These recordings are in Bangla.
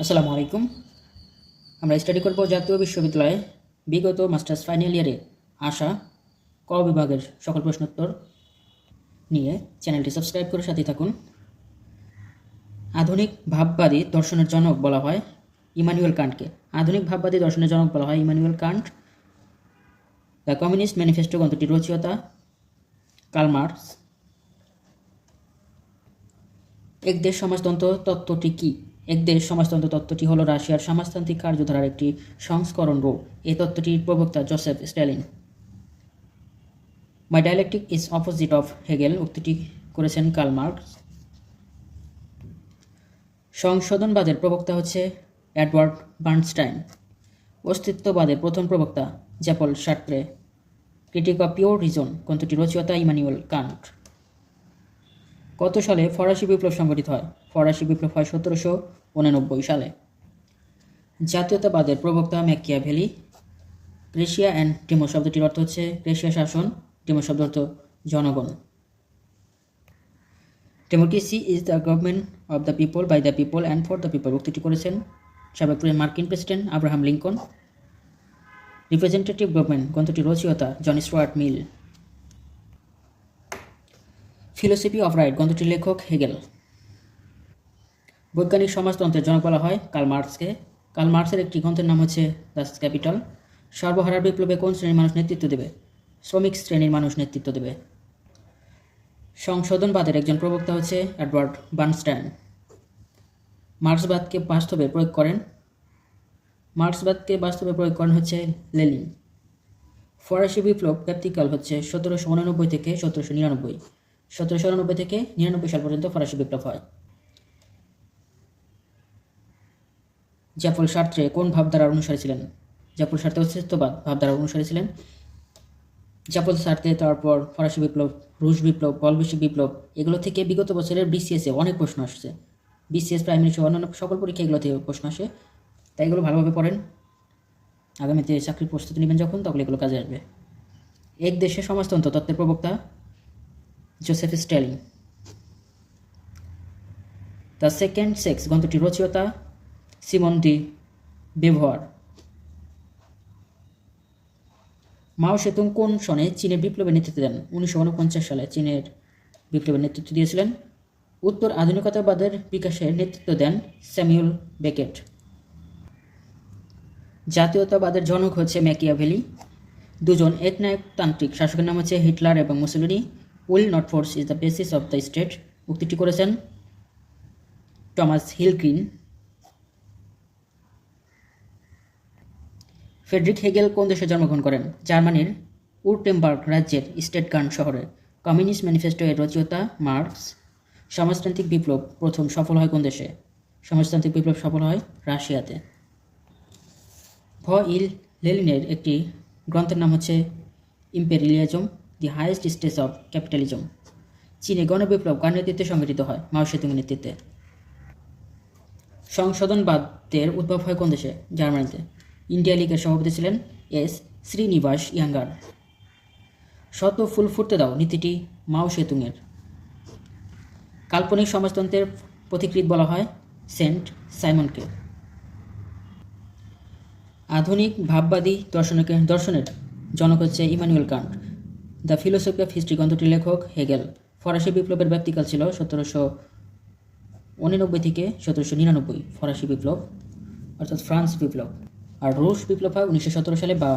আসসালামু আলাইকুম আমরা স্টাডি করব জাতীয় বিশ্ববিদ্যালয়ে বিগত মাস্টার্স ফাইনাল ইয়ারে আসা ক বিভাগের সকল প্রশ্নোত্তর নিয়ে চ্যানেলটি সাবস্ক্রাইব করে সাথে থাকুন। আধুনিক ভাববাদী দর্শনের জনক বলা হয় ইমানুয়েল কান্টকে। আধুনিক ভাববাদী দর্শনের জনক বলা হয় Immanuel Kant. The communist manifesto গ্রন্থটির রচয়িতা কালমার্স এক দেশ সমাজতন্ত্র তত্ত্বটি কি? এক দেশ সমাজতন্ত্র তত্ত্বটি হলো রাশিয়ার সমাজতান্ত্রিক কার্যধারার একটি সংস্করণ রূপ। এই তত্ত্বটির প্রবক্তা Joseph Stalin. My dialectic is opposite of Hegel উক্তিটি করেছেন কার্ল মার্কস। সংশোধনবাদের প্রবক্তা হচ্ছে অ্যাডওয়ার্ড বার্নস্টাইন। অস্তিত্ববাদের প্রথম প্রবক্তা Jean Paul Sartre. Critique of pure reason গ্রন্থটি রচয়িতা ইমানুয়েল কান্ট। কত সালে ফরাসি বিপ্লব সংগঠিত হয়। ফরাসি বিপ্লব হয় সতেরোশো উনানব্বই সালে। জাতীয়তাবাদের প্রবক্তা ম্যাকিয়া ভ্যালি ক্রেশিয়া অ্যান্ড টিমো শব্দটির অর্থ হচ্ছে ক্রেশিয়া শাসন টিমো শব্দ অর্থ জনগণ। Democracy is the government of the people, by the people and for the people উক্তিটি করেছেন সাবেক মার্কিন president Abraham Lincoln. Representative government, গ্রন্থটি রচয়িতা John Stuart Mill. Philosophy of right, গ্রন্থটির লেখক হেগেল। বৈজ্ঞানিক সমাজতন্ত্রের জনক বলা হয় কার্ল মার্কসকে। কার্ল মার্কসের একটি গ্রন্থের নাম হচ্ছে দাস ক্যাপিটাল। সর্বহারার বিপ্লবে কোন শ্রেণির মানুষ নেতৃত্ব দেবে? শ্রমিক শ্রেণির মানুষ নেতৃত্ব দেবে। সংশোধনবাদের একজন প্রবক্তা হচ্ছে এডওয়ার্ড বার্নস্টাইন। মার্ক্সবাদকে বাস্তবে প্রয়োগ করেন। মার্ক্সবাদকে বাস্তবে প্রয়োগ করেন হচ্ছে লেলিন ফরাসি বিপ্লব ব্যাপ্তিকাল হচ্ছে সতেরোশো উনানব্বই থেকে সতেরোশো নিরানব্বই। সতেরোশো উননব্বই থেকে নিরানব্বই সাল পর্যন্ত ফরাসি বিপ্লব হয়। জ্যাপল সার্ত্রে কোন ভাবধারার অনুসারী ছিলেন? জ্যাপল সার্ত্রে অস্তিত্ববাদ ভাবধারার অনুসারী ছিলেন। জ্যাপল সার্ত্রে তারপর ফরাসি বিপ্লব, রুশ বিপ্লব বলবৈশ্বিক বিপ্লব, এগুলো থেকে বিগত বছরের বিসিএসে অনেক প্রশ্ন আসছে। বিসিএস, প্রাইমারি সহ অন্যান্য সকল পরীক্ষা এগুলো থেকে প্রশ্ন আসে। তাই এগুলো ভালোভাবে পড়েন। আগামীতে চাকরির প্রস্তুতি নেবেন যখন, তখন এগুলো কাজে আসবে। এক দেশে সমাজতন্ত্র তত্ত্বের প্রবক্তা Joseph Stalin the second sex গ্রন্থটি রচয়িতা সিমন ডি বেভর মাও সেতুং কোন সনে চীনের বিপ্লবের নেতৃত্ব দেন? উনিশশো উনপঞ্চাশ সালে চীনের বিপ্লবের নেতৃত্ব দিয়েছিলেন। উত্তর আধুনিকতাবাদের বিকাশে নেতৃত্ব দেন স্যামিউল বেকেট। জাতীয়তাবাদের জনক হচ্ছে ম্যাকিয়াভেলি। দুজন একনায়কতান্ত্রিক শাসকের নাম হচ্ছে হিটলার এবং Mussolini. Will not force is the basis of the state উক্তিটি করেছেন? টমাস হিলগ্রিন ফেডরিক হেগেল কোন দেশে জন্মগ্রহণ করেন? জার্মানির উরটেমবার্গ রাজ্যের স্টেট স্টেটগান শহরে। কমিউনিস্ট ম্যানিফেস্টো এর রচয়িতা মার্কস। সমাজতান্ত্রিক বিপ্লব প্রথম সফল হয় কোন দেশে? সমাজতান্ত্রিক বিপ্লব সফল হয় রাশিয়াতে। ভ. ইল লেলিনের একটি গ্রন্থের নাম হচ্ছে imperialism. The highest stage of capitalism চীনে গণবিপ্লব কার নেতৃত্বে সংগঠিত হয়? মাও সেতুংয়ের নেতৃত্বে। সংশোধনবাদের উদ্ভব হয় কোন দেশে? জার্মানিতে। ইন্ডিয়া লীগের সভাপতি ছিলেন এস শ্রীনিবাস ইয়াঙ্গার। শত ফুল ফুটতে দাও নীতিটি মাও সেতুংয়ের কাল্পনিক সমাজতন্ত্রের পথিকৃত বলা হয় সেন্ট সাইমনকে। আধুনিক ভাববাদী দর্শনকে দর্শনের জনক হচ্ছে Immanuel Kant. The philosophy of history গ্রন্থটির লেখক হেগেল। ফরাসি বিপ্লবের ব্যাপ্তিকাল ছিল সতেরোশো উননব্বই থেকে সতেরোশো নিরানব্বই, ফরাসি বিপ্লব, অর্থাৎ ফ্রান্স বিপ্লব। আর রুশ বিপ্লব হয় উনিশশো সতেরো সালে বা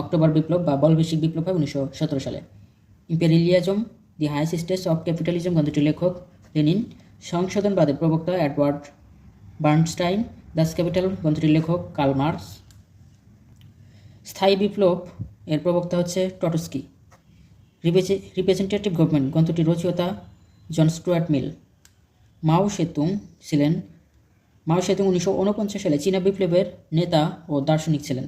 অক্টোবর বিপ্লব বা বলবেশিক বিপ্লব হয় উনিশশো সতেরো সালে। Imperialism, the highest stage of capitalism গ্রন্থটির লেখক লেনিন সংশোধনবাদের প্রবক্তা অ্যাডওয়ার্ড বার্নস্টাইন, দাস ক্যাপিটাল গ্রন্থটির লেখক কার্ল মার্কস। স্থায়ী বিপ্লব এর প্রবক্তা হচ্ছে টটস্কি। রিপ্রেজেন্টেটিভ গভর্নমেন্ট গ্রন্থটির রচয়িতা জন স্টুয়ার্ট মিল। মাও সেতুং ছিলেন, মাও সেতুং উনিশশো উনপঞ্চাশ সালে চীনা বিপ্লবের নেতা ও দার্শনিক ছিলেন।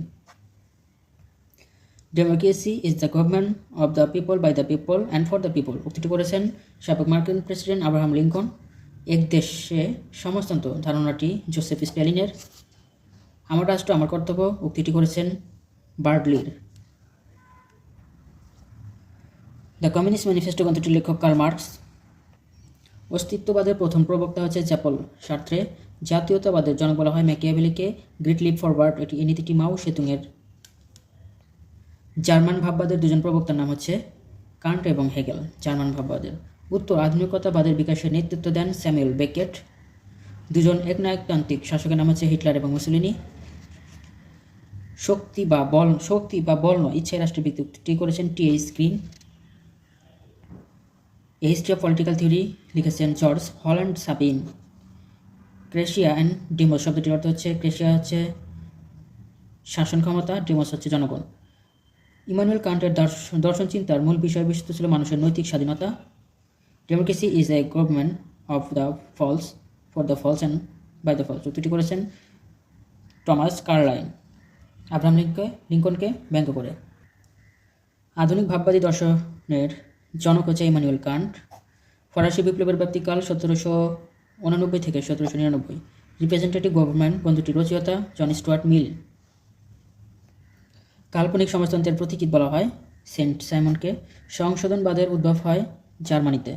Democracy is the government of the people by the people and for the people উক্তিটি করেছেন সাবেক মার্কিন প্রেসিডেন্ট আব্রাহাম লিঙ্কন। এক দেশে সমাজতন্ত্র ধারণাটি জোসেফ স্ট্যালিনের। আমার রাষ্ট্র, আমার কর্তব্য। উক্তিটি করেছেন বার্ডলির। দ্য কমিউনিস্ট ম্যানিফেস্টো গ্রন্থটির লেখক কার্ল মার্কস অস্তিত্ববাদের প্রথম প্রবক্তা হচ্ছে চ্যাপল সার্ত্রে। জাতীয়তাবাদের জনক বলা হয় ম্যাকিয়াভেলিকে গ্রেট লিপ ফরওয়ার্ড এটি নীতিটি মাও সেতুংয়ের। জার্মান ভাববাদের দুজন প্রবক্তার নাম হচ্ছে কান্ট এবং হেগেল, জার্মান ভাববাদের। উত্তর আধুনিকতাবাদের বিকাশের নেতৃত্ব দেন স্যামুয়েল বেকেট। দুজন একনায়কতান্ত্রিক শাসকের নাম হচ্ছে হিটলার এবং মুসলিনি। শক্তি বা বল, শক্তি বা বল নয়, ইচ্ছায় রাষ্ট্রের বিকৃতি করেছেন T H a history of political theory লিখেছেন জর্জ হল্যান্ড সাবিন ক্রেশিয়া অ্যান্ড ডিমোস শব্দটির অর্থ হচ্ছে ক্রেশিয়া হচ্ছে শাসন ক্ষমতা ডিমোস হচ্ছে জনগণ। ইমানুয়েল কান্টের দর্শ- দর্শন চিন্তার মূল বিষয়বস্তু ছিল মানুষের নৈতিক স্বাধীনতা। Democracy is a government of the fools for the fools and by the fools উক্তিটি করেছেন টমাস কার্লাইন আব্রাহাম লিঙ্ককে লিঙ্কনকে ব্যঙ্গ করে। আধুনিক ভাববাদী দর্শনের জনক হচ্ছে ইমানুয়েল কান্ট, ফরাসি বিপ্লবের ব্যাপ্তিকাল সতেরোশো উনানব্বই থেকে সতেরোশো নিরানব্বই। রিপ্রেজেন্টেটিভ গভর্নমেন্ট গ্রন্থটির রচয়িতা জন স্টুয়ার্ট মিল। কাল্পনিক সমাজতন্ত্রের প্রতীকিত বলা হয় সেন্ট সাইমনকে। সংশোধনবাদের উদ্ভব হয় জার্মানিতে।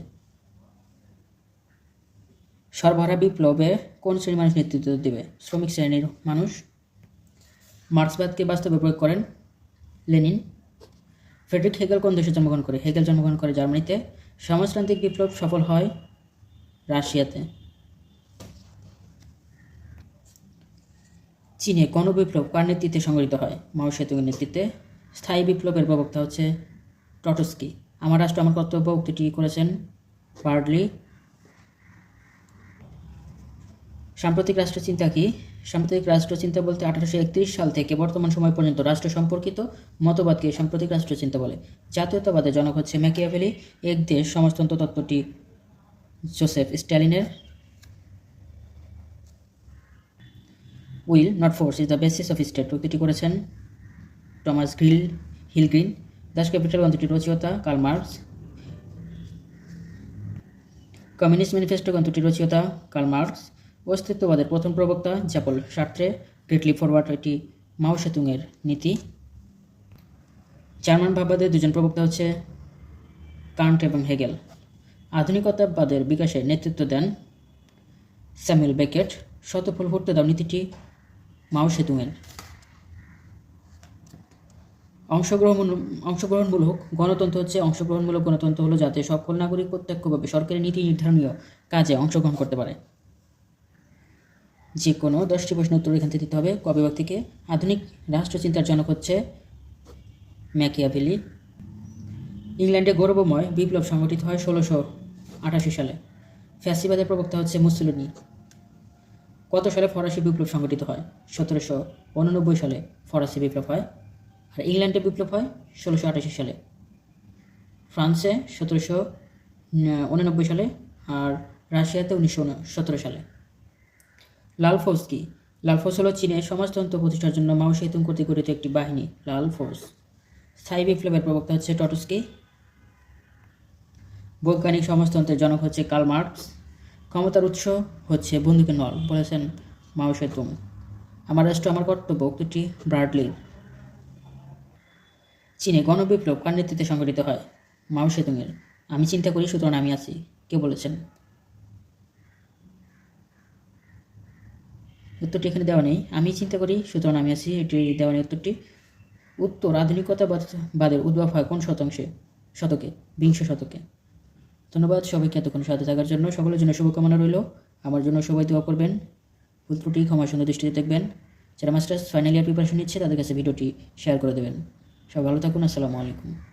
সরবরাহ বিপ্লবে কোন শ্রেণির মানুষ নেতৃত্ব দেবে? শ্রমিক শ্রেণির মানুষ। মার্ক্সবাদকে বাস্তবে প্রয়োগ করেন লেনিন। ফ্রেডরিক হেগেল কোন দেশে জন্মগ্রহণ করে? হেগেল জন্মগ্রহণ করে জার্মানিতে। সমাজতান্ত্রিক বিপ্লব সফল হয় রাশিয়াতে। চীনে গণবিপ্লব কার নেতৃত্বে সংগঠিত হয়? মাও সেতুকের নেতৃত্বে। স্থায়ী বিপ্লবের প্রবক্তা হচ্ছে টটস্কি। আমার রাষ্ট্র, আমার কর্তব্য উক্তিটি করেছেন বার্ডলি। সাম্প্রতিক রাষ্ট্রচিন্তা কি? সাম্প্রতিক রাষ্ট্রচিন্তা বলতে আঠারোশো একত্রিশ সাল থেকে বর্তমান সময় পর্যন্ত রাষ্ট্র সম্পর্কিত মতবাদকে সাম্প্রতিক রাষ্ট্রচিন্তা বলে। জাতীয়তাবাদের জনক হচ্ছে ম্যাকিয়াভেলি, এক দেশ সমাজতন্ত্র তত্ত্বটি Joseph স্ট্যালিনের। Will not force is the basis of state উক্তিটি করেছেন টমাস গ্রিল, হিলগ্রিন, দাস ক্যাপিটাল গ্রন্থটির রচয়িতা কার্ল মার্কস। কমিউনিস্ট ম্যানিফেস্টো গ্রন্থটির রচয়িতা কার্ল মার্কস। অস্তিত্ববাদের প্রথম প্রবক্তা জ্যাপল সার্ত্রে গ্রেটলি ফরওয়ার্ড এটি মাও সেতুংয়ের নীতি। জার্মান ভাববাদের দুজন প্রবক্তা হচ্ছে কান্ট এবং হেগেল। আধুনিকতাবাদের বিকাশে নেতৃত্ব দেন স্যামুয়েল বেকেট। শতফল ফুটতে দাও নীতিটি মাও সেতুংয়ের অংশগ্রহণ অংশগ্রহণমূলক গণতন্ত্র হচ্ছে অংশগ্রহণমূলক গণতন্ত্র হলো যাতে সকল নাগরিক প্রত্যক্ষভাবে সরকারি নীতি নির্ধারণীয় কাজে অংশগ্রহণ করতে পারে। যে কোনো দশটি প্রশ্ন উত্তর এখান থেকে দিতে হবে। ক বিভাগ থেকে? আধুনিক রাষ্ট্রচিন্তার জনক হচ্ছে ম্যাকিয়াভেলি। ইংল্যান্ডে গৌরবময় বিপ্লব সংগঠিত হয় ষোলোশো আটাশি সালে। ফ্যাসিবাদের প্রবক্তা হচ্ছে মুসলিনি। কত সালে ফরাসি বিপ্লব সংগঠিত হয়? সতেরোশো উননব্বই সালে ফরাসি বিপ্লব হয়। আর ইংল্যান্ডে বিপ্লব হয় ষোলোশো আটাশি সালে। ফ্রান্সে সতেরোশো উননব্বই সালে আর রাশিয়াতে উনিশশো সতেরো সালে। লাল ফৌজ কি? ফৌজ হলো চীনে সমাজতন্ত্র প্রতিষ্ঠার জন্য মাও সেতুং কর্তৃক গঠিত একটি বাহিনী। লাল ফোর্স স্থায়ী বিপ্লবের প্রবক্তা হচ্ছে টটস্কি বৈজ্ঞানিক সমাজতন্ত্রের জনক হচ্ছে কার্ল মার্কস। ক্ষমতার উৎস হচ্ছে বন্দুকের নল, বলেছেন মাও সেতুং। আমার রাষ্ট্র, আমার কর্তব্য, উক্তিটি ব্রাডলির চীনে গণবিপ্লব কার নেতৃত্বে সংগঠিত হয়? মাও সেতুংয়ের। আমি চিন্তা করি, সুতরাং আমি আছি, কে বলেছেন? উত্তরটি এখানে দেওয়া নেই। আমি চিন্তা করি, সুতরাং আমি আছি, এটি দেওয়া নেই উত্তরটি। উত্তর আধুনিকতাবাদের উদ্ভব হয় কোন শতাংশে? শতকে, বিংশ শতকে। ধন্যবাদ সবাইকে এতক্ষণ সাথে থাকার জন্য। সকলের জন্য শুভকামনা রইল। আমার জন্য সবাই দোয়া করবেন। ভুল ত্রুটি ক্ষমা সুন্দর দৃষ্টিতে দেখবেন। যারা মাস্টার্স ফাইনাল ইয়ার প্রিপারেশন নিচ্ছে, তাদের কাছে ভিডিওটি শেয়ার করে দেবেন। সব ভালো থাকুন। আসসালামু আলাইকুম।